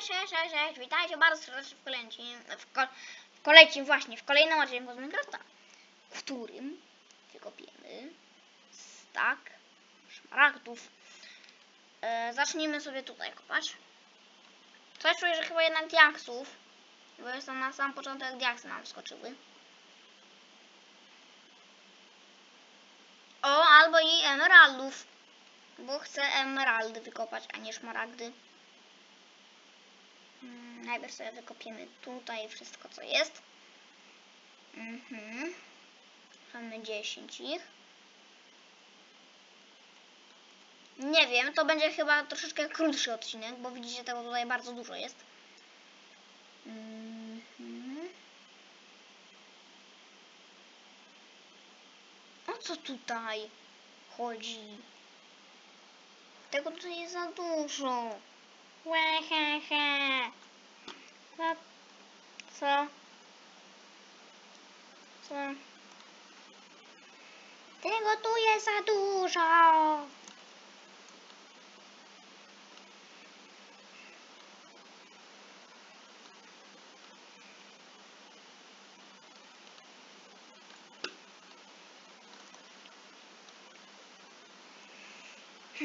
Cześć, cześć, cześć, cześć, witajcie bardzo serdecznie w kolejnym, w, ko, w kolejnym właśnie, w kolejnym odcinku z Minecrafta, w którym wykopiemy stak szmaragdów. E, zacznijmy sobie tutaj kopać. Coś czuję, że chyba jednak diaksów, bo jestem na sam początek diaksy nam skoczyły. O, albo i emeraldów, bo chcę emeraldy wykopać, a nie szmaragdy. Najpierw sobie wykopiemy tutaj wszystko, co jest. Mhm. Mamy 10 ich. Nie wiem, to będzie chyba troszeczkę krótszy odcinek, bo widzicie, tego tutaj bardzo dużo jest. Mhm. O co tutaj chodzi? Tego tutaj jest za dużo. Łehehe. Co? Co? Co? Tego tu jest za dużo.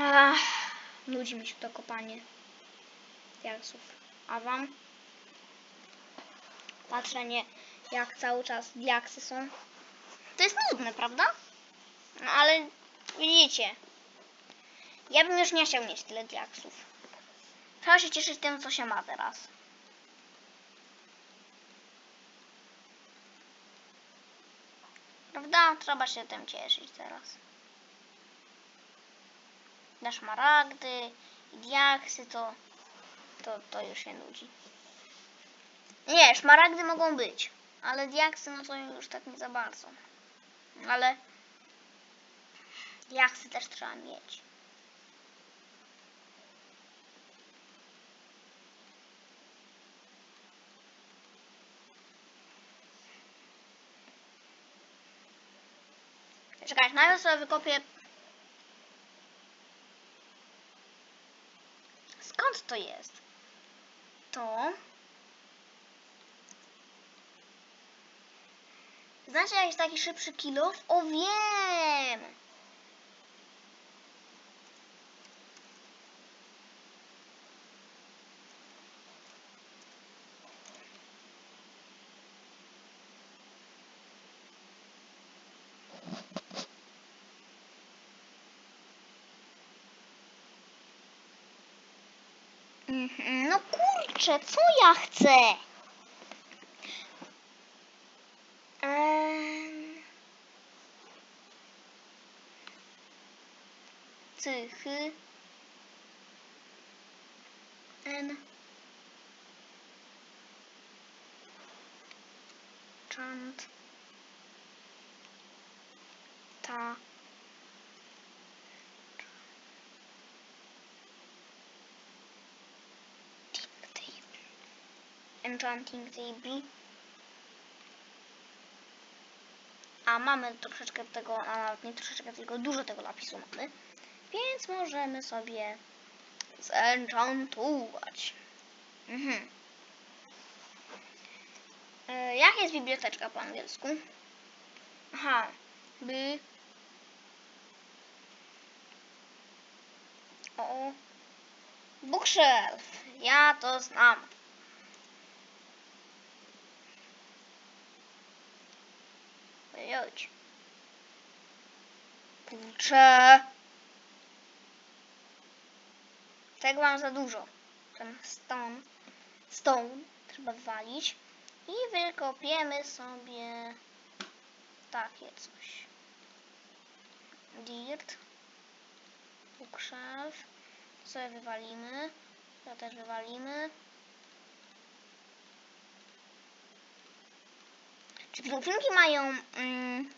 Ach, nudzi mi się to kopanie diaksów. A wam? Patrzenie, jak cały czas diaksy są. To jest nudne, prawda? No ale widzicie. Ja bym już nie chciał mieć tyle diaksów. Trzeba się cieszyć tym, co się ma teraz. Prawda? Trzeba się tym cieszyć teraz. Na szmaragdy i diaksy to, to, to już się nudzi. Nie, szmaragdy mogą być, ale diaksy no to już tak nie za bardzo. Ale diaksy też trzeba mieć. Czekaj, najpierw sobie wykopię Skąd to jest? To. Znacie jakiś taki szybszy kilo? O wiem! Mhm, No kurczę, co ja chcę? Em, Cychy. N. Chant. Ta. Enchanting Table. A mamy troszeczkę tego, a nawet nie troszeczkę, tylko dużo tego lapisu mamy. Więc możemy sobie zenchantować. Mhm. E, jak jest biblioteczka po angielsku? Aha. By. O. Bookshelf. Ja to znam. Jodź. Kurczę. Tego mam za dużo. Ten stone. Stone trzeba wywalić. I wykopiemy sobie takie coś. Dirt. Bookshelf. Sobie wywalimy. To też wywalimy. Czy pingwinki mają... Mm,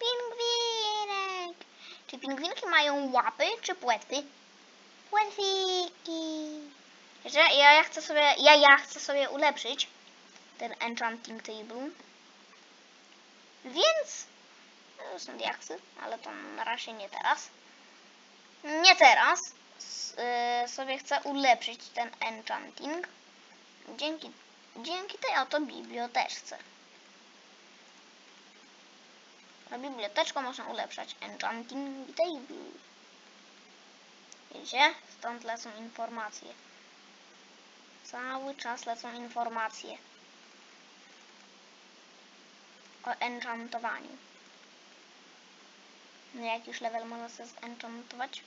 pingwinek! Czy pingwinki mają łapy czy płetwy? Płetwiki! Że ja, ja chcę sobie, ja, ja chcę sobie ulepszyć ten enchanting table. Więc to są diaksy, ale to na razie nie teraz. Nie teraz. S, y, sobie chcę ulepszyć ten enchanting. Dzięki, dzięki tej oto biblioteczce. A biblioteczką można ulepszać Enchanting Table. Wiecie? Stąd lecą informacje. Cały czas lecą informacje o enchantowaniu. Na jak już level można sobie zenchantować?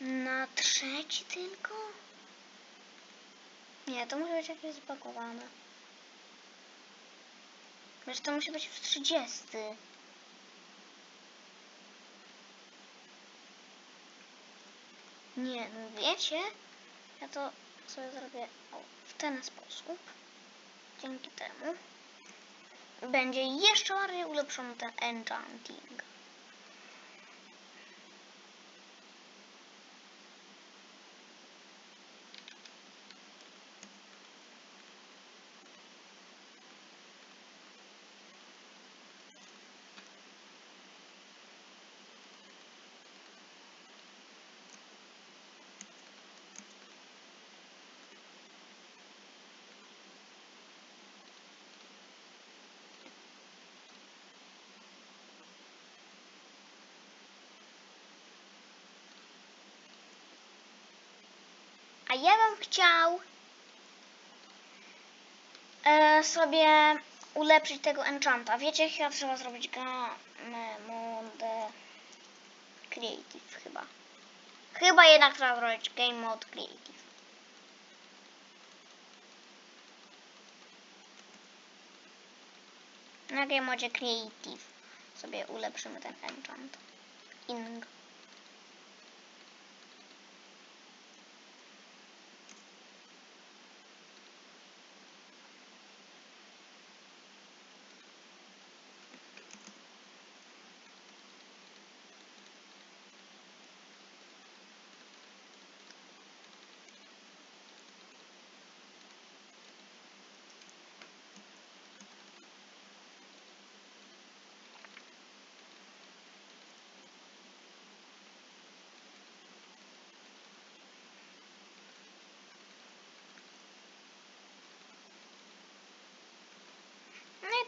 Na trzeci tylko? Nie, to musi być jakieś zbagowane. Wiesz, to musi być w 30. Nie, no wiecie? Ja to sobie zrobię o, w ten sposób. Dzięki temu będzie jeszcze bardziej ulepszony ten enchanting. Ja bym chciał e, sobie ulepszyć tego enchanta. Wiecie, chyba trzeba zrobić ga mode creative chyba. Chyba jednak trzeba zrobić game mode creative. Na game mode creative sobie ulepszymy ten enchant. Ing.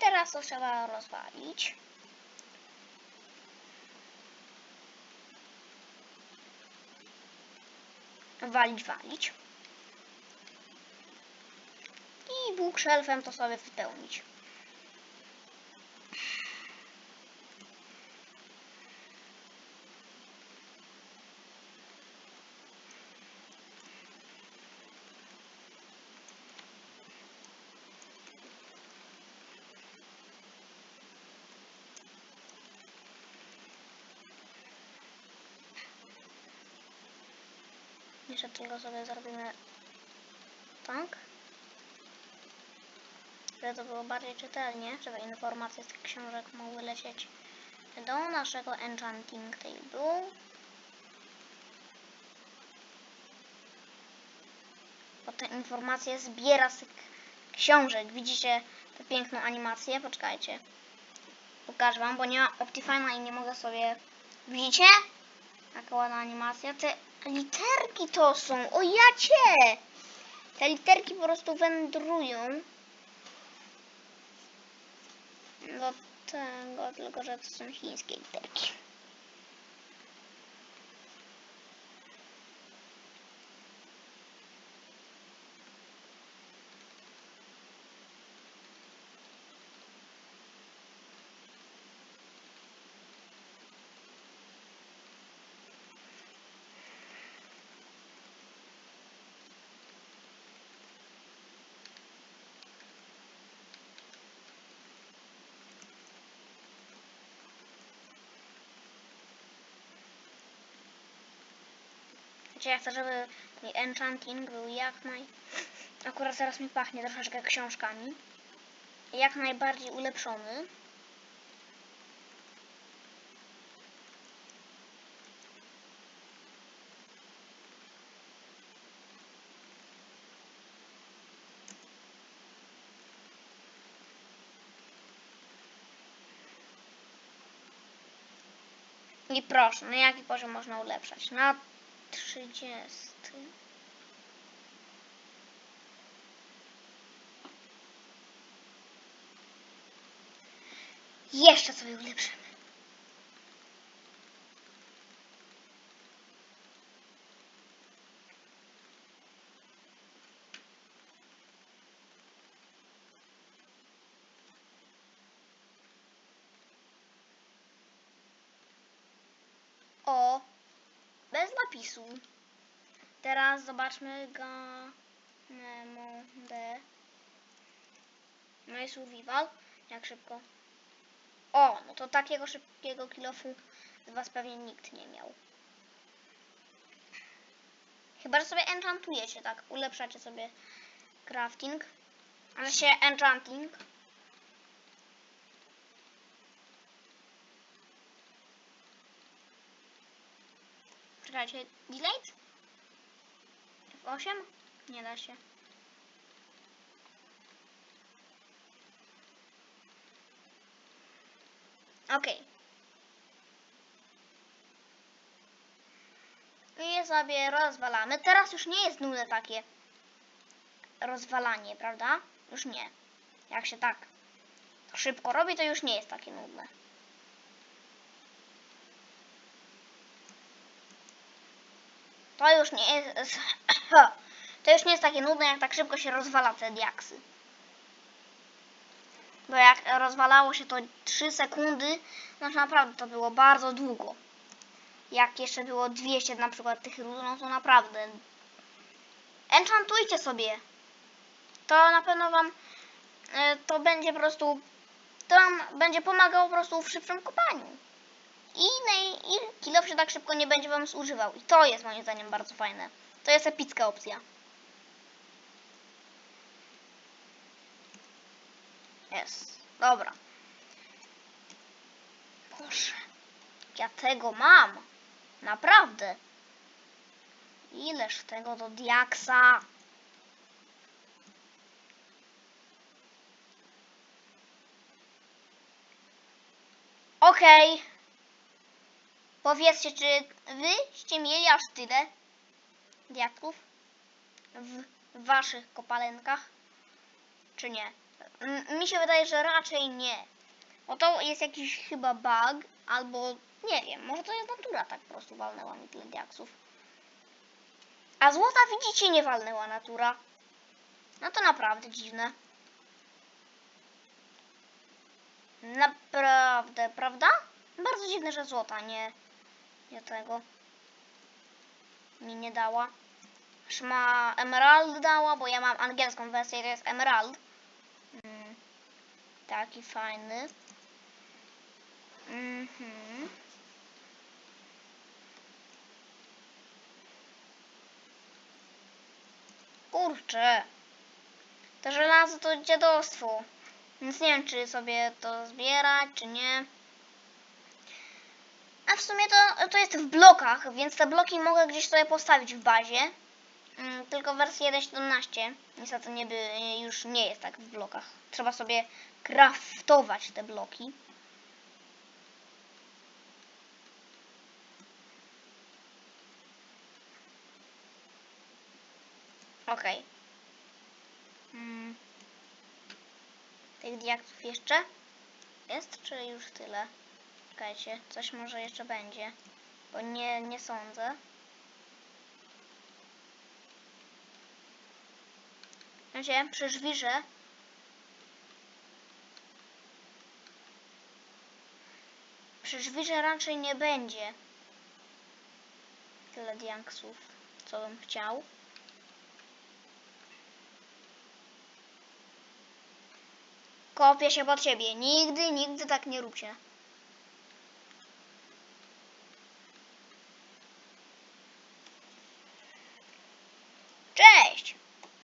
Teraz to trzeba rozwalić. Walić, walić. I bookshelfem to sobie wypełnić. Jeszcze tylko sobie zrobimy tak. Żeby to było bardziej czytelnie, żeby informacje z tych książek mogły lecieć do naszego enchanting table. Bo te informacje zbiera z tych książek. Widzicie tę piękną animację? Poczekajcie. Pokażę wam, bo nie ma Optifine'a i nie mogę sobie... Widzicie? Jaka ładna animacja. Te literki to są. O jacie! Te literki po prostu wędrują do tego, tylko że to są chińskie literki. Wiecie, ja chcę, żeby enchanting był jak naj... Akurat teraz mi pachnie troszeczkę książkami. Jak najbardziej ulepszony. I proszę, na jaki poziom można ulepszać? Na trzydziesty. Jeszcze sobie ulepszymy. O, bez napisu. Teraz zobaczmy ga Nemo D. No i survival. Jak szybko. O, no to takiego szybkiego kilofu z was pewnie nikt nie miał. Chyba, że sobie enchantujecie, tak? Ulepszacie sobie crafting. Ale się enchanting. Czekajcie, delete? F8? Nie da się. Okej. I je sobie rozwalamy. Teraz już nie jest nudne takie rozwalanie, prawda? Już nie. Jak się tak szybko robi, to już nie jest takie nudne. To już nie jest... To już nie jest takie nudne, jak tak szybko się rozwala te diaksy. Bo jak rozwalało się to 3 sekundy, to naprawdę to było bardzo długo. Jak jeszcze było 200 na przykład tych ród, no to naprawdę. Enchantujcie sobie. To na pewno wam e, to będzie po prostu to wam będzie pomagało po prostu w szybszym kopaniu. I, naj, i kilof się tak szybko nie będzie wam zużywał. I to jest moim zdaniem bardzo fajne. To jest epicka opcja. Jest. Dobra. Boże. Ja tego mam. Naprawdę. Ileż tego do diaksa. Okej. Powiedzcie, czy wyście mieli aż tyle diaksów w waszych kopalenkach? Czy nie? M- mi się wydaje, że raczej nie. Bo to jest jakiś chyba bug, albo nie wiem, może to jest natura tak po prostu walnęła mi tyle diaksów. A złota widzicie nie walnęła natura. No to naprawdę dziwne. Naprawdę, prawda? Bardzo dziwne, że złota nie, nie tego mi nie dała. Aż ma emerald dała, bo ja mam angielską wersję, to jest emerald. Mm, taki fajny. Mhm. Kurczę. To żelazo to dziadostwo. Więc nie wiem, czy sobie to zbierać, czy nie. A w sumie to, to jest w blokach, więc te bloki mogę gdzieś sobie postawić w bazie. Mm, tylko w wersji 1.17 niestety nie by, już nie jest tak w blokach. Trzeba sobie craftować te bloki. Okej. Mm. Tych diaktów jeszcze jest, czy już tyle? Czekajcie, coś może jeszcze będzie, bo nie, nie sądzę. Wiecie, przy żwirze przy żwirze raczej nie będzie tyle diaksów, co bym chciał. Kopię się pod siebie. Nigdy, nigdy tak nie róbcie.